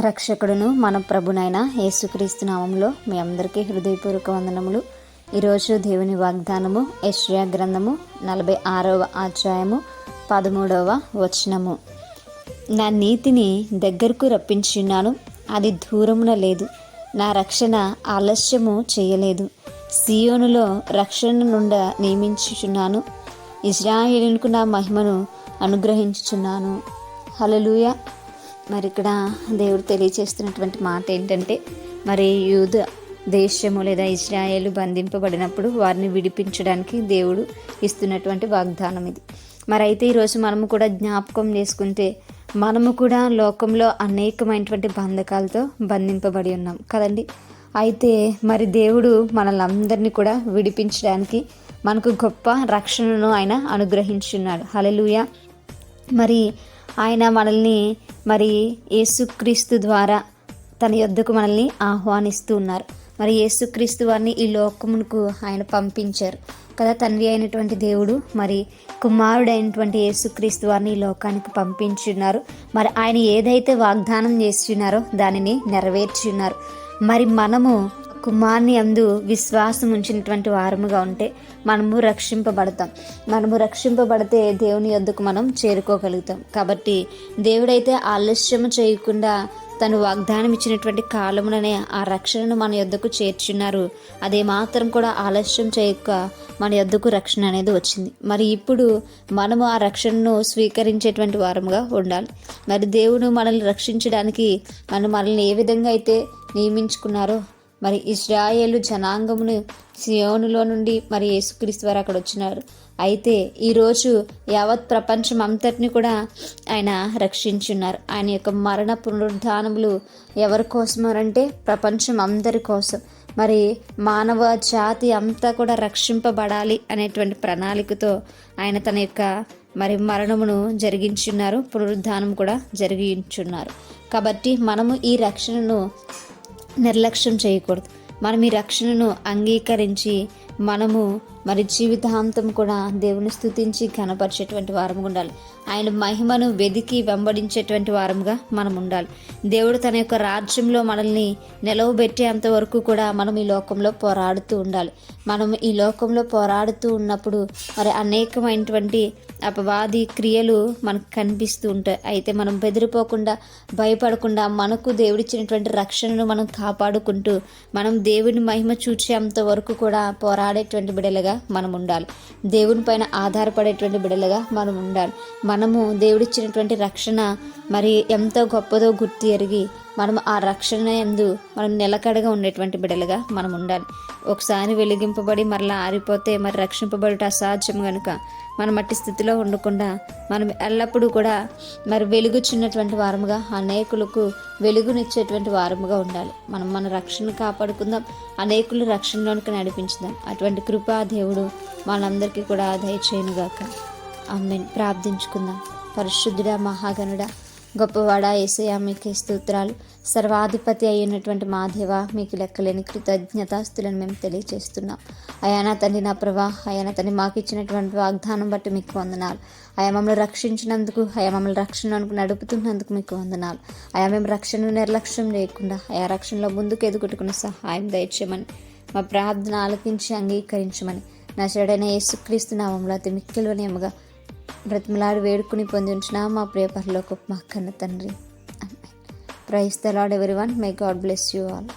రక్షకుడును మన ప్రభునైన యేసుక్రీస్తు నామంలో మీ అందరికీ హృదయపూర్వక వందనములు. ఈరోజు దేవుని వాగ్దానము యశ్యా గ్రంథము నలభై ఆరవ అధ్యాయము పదమూడవ వచనము. నా నీతిని దగ్గరకు రప్పించున్నాను అది దూరమున లేదు. నా రక్షణ ఆలస్యము చేయలేదు. సియోనులో రక్షణ నుండ నియమించుచున్నాను. ఇజ్రాయేలుకు నా మహిమను అనుగ్రహించుచున్నాను. హలలుయ మరి ఇక్కడ దేవుడు తెలియచేస్తున్నటువంటి మాట ఏంటంటే మరి యూద దేశము లేదా ఇజ్రాయేల్ బంధింపబడినప్పుడు వారిని విడిపించడానికి దేవుడు ఇస్తున్నటువంటి వాగ్దానం ఇది. మరి అయితే ఈరోజు మనము కూడా జ్ఞాపకం చేసుకుంటే మనము కూడా లోకంలో అనేకమైనటువంటి బంధకాలతో బంధింపబడి ఉన్నాం కదండి. అయితే మరి దేవుడు మనల్ని అందరినీ కూడా విడిపించడానికి మనకు గొప్ప రక్షణను ఆయన అనుగ్రహించున్నాడు. హలలుయ మరి ఆయన మనల్ని మరి యేసుక్రీస్తు ద్వారా తన యొద్దకు మనల్ని ఆహ్వానిస్తూ ఉన్నారు. మరి యేసుక్రీస్తు వారిని ఈ లోకమునకు ఆయన పంపించారు. కదా తండ్రి అయినటువంటి దేవుడు మరి కుమారుడైనటువంటి యేసుక్రీస్తు వారిని ఈ లోకానికి పంపించున్నారు. మరి ఆయన ఏదైతే వాగ్దానం చేస్తున్నారో దానిని నెరవేర్చున్నారు. మరి మనము కుమార్ని అందు విశ్వాసం ఉంచినటువంటి వారముగా ఉంటే మనము రక్షింపబడతాం. మనము రక్షింపబడితే దేవుని యొద్దకు మనం చేరుకోగలుగుతాం. కాబట్టి దేవుడైతే ఆలస్యం చేయకుండా తను వాగ్దానం ఇచ్చినటువంటి కాలముననే ఆ రక్షణను మన యొద్దకు చేర్చున్నారు. అదే మాత్రం కూడా ఆలస్యం చేయక మన యొద్దకు రక్షణ అనేది వచ్చింది. మరి ఇప్పుడు మనము ఆ రక్షణను స్వీకరించేటువంటి వారముగా ఉండాలి. మరి దేవుడు మనల్ని రక్షించడానికి మనం మనల్ని ఏ విధంగా అయితే నియమించుకున్నారో మరి ఇస్రాయేలు జనాంగమును సియోనులో నుండి మరి యేసుక్రీస్తు వారు అక్కడ వచ్చినారు. అయితే ఈరోజు యావత్ ప్రపంచం అంతటిని కూడా ఆయన రక్షించున్నారు. ఆయన యొక్క మరణ పునరుద్ధానములు ఎవరి కోసమారంటే ప్రపంచం అందరి కోసం. మరి మానవ జాతి అంతా కూడా రక్షింపబడాలి అనేటువంటి ప్రణాళికతో ఆయన తన యొక్క మరి మరణమును జరిగించున్నారు. పునరుద్ధానం కూడా జరిగించున్నారు. కాబట్టి మనము ఈ రక్షణను నిర్లక్ష్యం చేయకూడదు. మనం ఈ రక్షణను అంగీకరించి మనము మరి జీవితాంతం కూడా దేవుని స్థుతించి కనపరిచేటువంటి వారం ఉండాలి. ఆయన మహిమను వెదికి వెంబడించేటువంటి వారంగా మనం ఉండాలి. దేవుడు తన యొక్క రాజ్యంలో మనల్ని నిలవబెట్టేంత వరకు కూడా మనం ఈ లోకంలో పోరాడుతూ ఉండాలి. మనం ఈ లోకంలో పోరాడుతూ ఉన్నప్పుడు మరి అనేకమైనటువంటి అపవాది క్రియలు మనకు కనిపిస్తూ ఉంటాయి. అయితే మనం బెదిరిపోకుండా భయపడకుండా మనకు దేవుడిచ్చినటువంటి రక్షణను మనం కాపాడుకుంటూ మనం దేవుని మహిమ చూచేంత వరకు కూడా ఆడేటువంటి బిడలుగా మనం ఉండాలి దేవుని పైన ఆధారపడేటువంటి బిడలుగా మనం ఉండాలి మనము దేవుడిచ్చినటువంటి రక్షణ మరి ఎంతో గొప్పదో గుర్తు ఎరిగి మనం ఆ రక్షణ ఎందు మనం నిలకడగా ఉండేటువంటి బిడలుగా మనం ఉండాలి ఒకసారి వెలిగింపబడి మరలా ఆరిపోతే మరి రక్షింపబడుట అసాధ్యం కనుక మనం మట్టి స్థితిలో ఉండకుండా మనం ఎల్లప్పుడూ కూడా మరి వెలుగుచున్నటువంటి వారముగా అనేకులకు వెలుగునిచ్చేటువంటి వారముగా ఉండాలి. మనం మన రక్షణ కాపాడుకుందాం అనేకులు రక్షణలోనికి నడిపించుదాం. అటువంటి కృపా దేవుడు మనందరికీ కూడా దయచేయనుగాక. అమ్మని ప్రార్థించుకుందాం. పరిశుద్ధుడా మహాగణుడా గొప్పవాడ ఏసయ మీకే స్తోత్రాలు. సర్వాధిపతి అయినటువంటి మాదేవ మీకు లెక్కలేని కృతజ్ఞతాస్తులను మేము తెలియజేస్తున్నాం. అయా నా తండ్రి నా ప్రభా అయా నా తండ్రి మాకు ఇచ్చినటువంటి వాగ్దానం బట్టి మీకు వందనాలు. అయా మమ్మల్ని రక్షించినందుకు అయా మమ్మల్ని రక్షణకు నడుపుతున్నందుకు మీకు వందనాలు. అయా మేము రక్షణను నిర్లక్ష్యం లేకుండా అయా రక్షణలో ముందుకు ఎదుగుట్టుకున్న సహాయం దయచేయమని మా ప్రార్థన ఆలకించి అంగీకరించమని నా చెడైన యేసుక్రీస్తు నామంలో అతి మిక్కిలవనేమగా బ్రతిమలాడి వేడుకుని పొందించిన మా ప్రియ పరలోకి మా కన్న తండ్రి. Praise the Lord everyone my God bless you all.